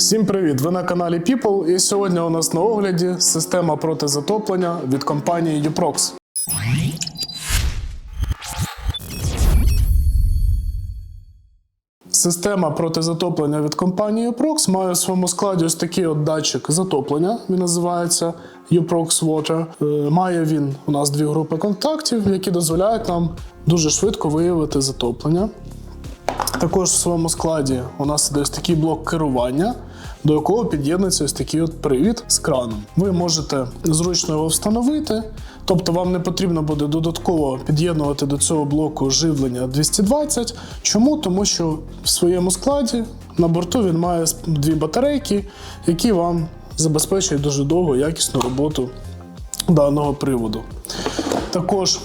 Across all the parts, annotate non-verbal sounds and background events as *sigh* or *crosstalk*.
Всім привіт! Ви на каналі People і сьогодні у нас на огляді система протизатоплення від компанії Uprox. Система протизатоплення від компанії Uprox має у своєму складі ось такий от датчик затоплення. Він називається Uprox Water. Е, Має він у нас дві групи контактів, які дозволяють нам дуже швидко виявити затоплення. Також в своєму складі у нас іде ось такий блок керування, до якого під'єднується ось такий от привід з краном. Ви можете зручно його встановити, тобто вам не потрібно буде додатково під'єднувати до цього блоку живлення 220. Чому? Тому що в своєму складі на борту він має дві батарейки, які вам забезпечують дуже довгу якісну роботу даного приводу. Також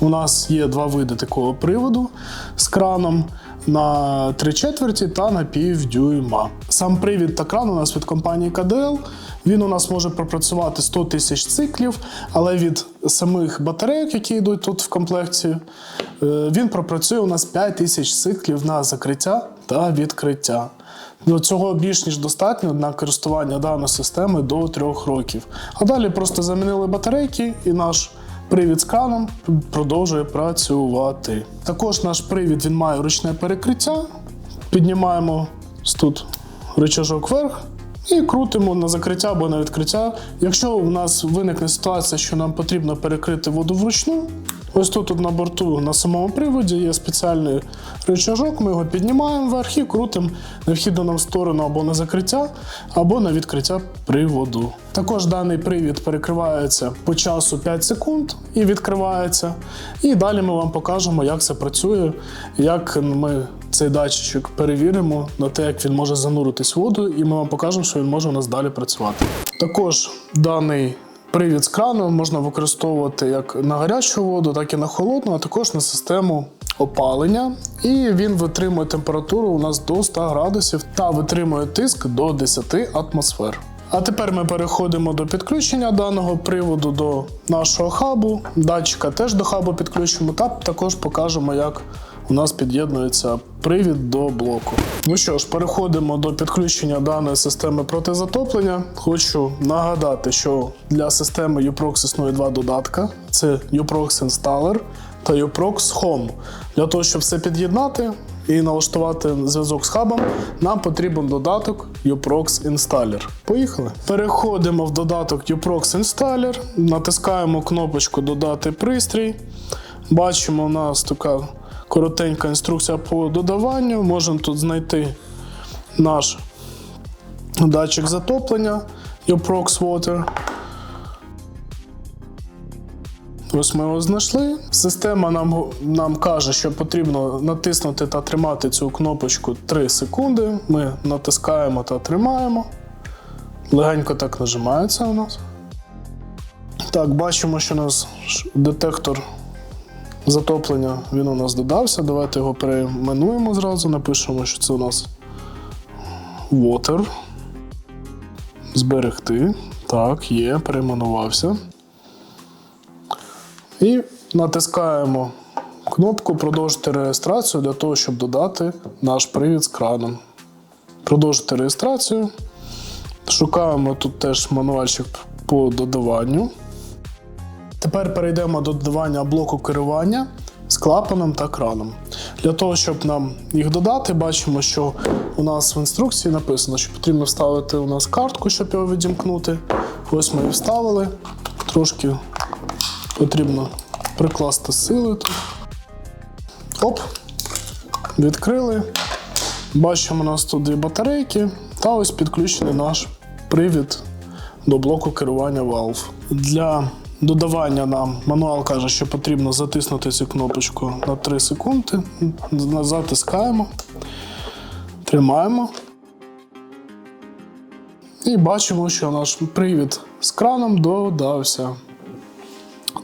у нас є два види такого приводу з краном на 3 четверті та на пів дюйма. Сам привід та кран у нас від компанії KDL. Він у нас може пропрацювати 100 тисяч циклів, але від самих батарейок, які йдуть тут в комплекті, е, він пропрацює у нас 5 тисяч циклів на закриття та відкриття. До цього більш ніж достатньо на користування даної системи до 3 років. А далі просто замінили батарейки і наш Привід з краном продовжує працювати. Також наш привід він має ручне перекриття. Піднімаємо тут рычажок вверх і крутимо на закриття або на відкриття. Якщо у нас виникне ситуація, що нам потрібно перекрити воду вручну, ось тут на борту на самому приводі є спеціальний рычажок, ми його піднімаємо вверх і крутимо необхідну нам сторону або на закриття, або на відкриття приводу. Також даний привід перекривається по часу 5 секунд і відкривається. І далі ми вам покажемо, як це працює, як ми цей датчик перевіримо на те, як він може зануритись в воду, і ми вам покажемо, що він може у нас далі працювати. Також даний привід з крану можна використовувати як на гарячу воду, так і на холодну, а також на систему опалення. І він витримує температуру у нас до 100 градусів та витримує тиск до 10 атмосфер. А тепер ми переходимо до підключення даного приводу до нашого хабу. Датчика теж до хабу підключимо та також покажемо, як у нас під'єднується привід до блоку. Ну що ж, переходимо до підключення даної системи протизатоплення. Хочу нагадати, що для системи UPROX існує два додатка: це UPROX Installer та UPROX Home. Для того, щоб все під'єднати і налаштувати зв'язок з хабом, нам потрібен додаток UPROX Installer. Поїхали. Переходимо в додаток UPROX Installer, натискаємо кнопочку Додати пристрій. Бачимо, у нас така коротенька інструкція по додаванню. Можемо тут знайти наш датчик затоплення UPROX Water. Ось ми його знайшли. Система нам, нам каже, що потрібно натиснути та тримати цю кнопочку 3 секунди. Ми натискаємо та тримаємо. Легенько так нажимається у нас. Так, бачимо, що у нас детектор затоплення він у нас додався. Давайте його перейменуємо зразу. Напишемо, що це у нас water. Зберегти. Так, є, перейменувався. І натискаємо кнопку Продовжити реєстрацію для того, щоб додати наш привід з краном. Продовжити реєстрацію. Шукаємо тут теж мануальчик по додаванню. Тепер перейдемо до додавання блоку керування з клапаном та краном. Для того, щоб нам їх додати, бачимо, що у нас в інструкції написано, що потрібно вставити у нас картку, щоб його відімкнути. Ось ми її вставили. Трошки потрібно прикласти сили тут. Оп, відкрили. Бачимо, у нас тут дві батарейки, та ось підключений наш привід до блоку керування Valve. Для додавання нам мануал каже, що потрібно затиснути цю кнопочку на 3 секунди. Затискаємо, тримаємо. І бачимо, що наш привід з краном додався.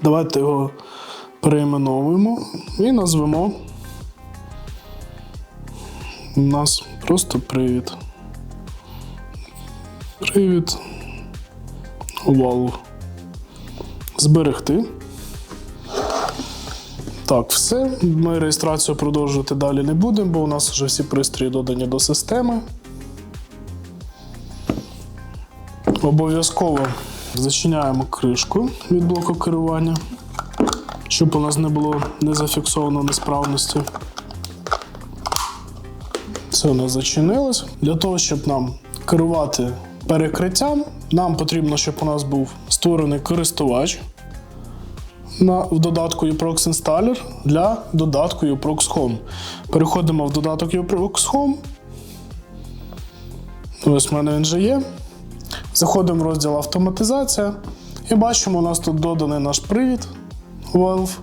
Давайте його перейменовуємо і назвемо. У нас просто привід. Привід. Valve. Зберегти. Так, все. Ми реєстрацію продовжувати далі не будемо, бо у нас вже всі пристрої додані до системи. Обов'язково зачиняємо кришку від блоку керування, щоб у нас не було не зафіксовано несправності. Все у нас зачинилось. Для того, щоб нам керувати перекриттям, нам потрібно, щоб у нас був створений користувач на, в додатку uProx Installer для додатку uProx Home. Переходимо в додаток uProx Home. Ось в мене він вже є. Заходимо в розділ автоматизація і бачимо, у нас тут доданий наш привід Valve.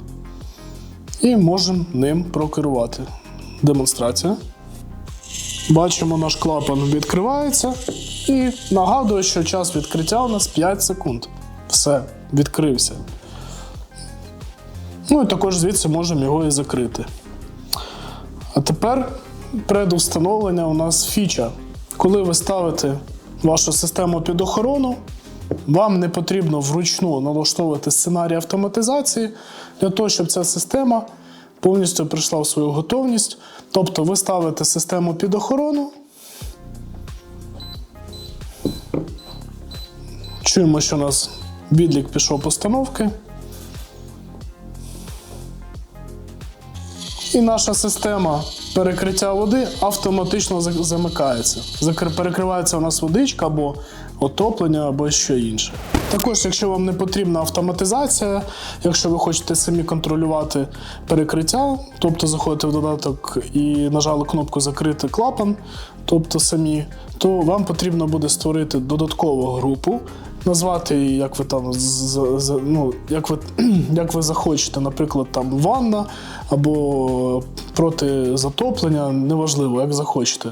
І можемо ним прокерувати. Демонстрація. Бачимо, наш клапан відкривається і нагадує, що час відкриття у нас 5 секунд. Все, відкрився. Ну і також звідси можемо його і закрити. А тепер предустановлення у нас фіча. Коли ви ставите вашу систему під охорону, вам не потрібно вручну налаштовувати сценарій автоматизації для того, щоб ця система повністю прийшла в свою готовність. Тобто ви ставите систему під охорону. Чуємо, що у нас відлік пішов постановки. І наша система перекриття води автоматично замикається. Перекривається у нас водичка або отоплення, або що інше. Також, якщо вам не потрібна автоматизація, якщо ви хочете самі контролювати перекриття, тобто заходите в додаток і нажали кнопку Закрити клапан, тобто самі, то вам потрібно буде створити додаткову групу, назвати її, як ви там ну, як ви, *clears throat* як ви захочете, наприклад, там ванна або проти затоплення, неважливо, як захочете.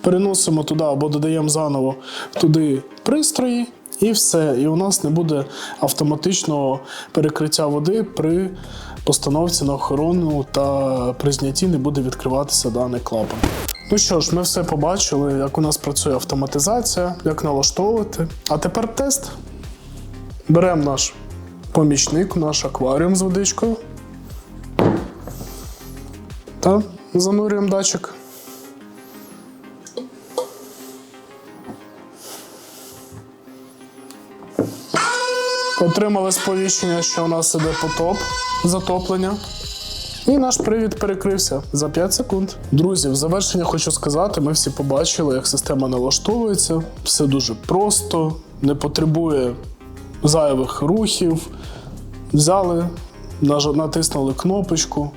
Переносимо туди або додаємо заново туди пристрої. І все, і у нас не буде автоматичного перекриття води при постановці на охорону та при знятті не буде відкриватися даний клапан. Ну що ж, ми все побачили, як у нас працює автоматизація, як налаштовувати. А тепер тест. Беремо наш помічник, наш акваріум з водичкою. Та занурюємо датчик. Отримали сповіщення, що у нас іде потоп, затоплення. І наш привід перекрився за 5 секунд. Друзі, в завершення хочу сказати: ми всі побачили, як система налаштовується. Все дуже просто, не потребує зайвих рухів. Взяли, натиснули кнопочку,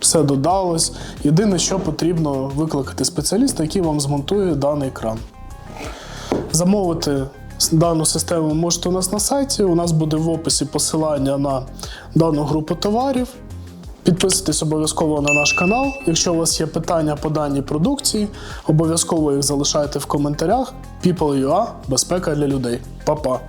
все додалось. Єдине, що потрібно викликати спеціаліста, який вам змонтує даний кран. Замовити дану систему можете у нас на сайті. У нас буде в описі посилання на дану групу товарів. Підписуйтесь обов'язково на наш канал. Якщо у вас є питання по даній продукції, обов'язково їх залишайте в коментарях. People.ua – безпека для людей. Па-па!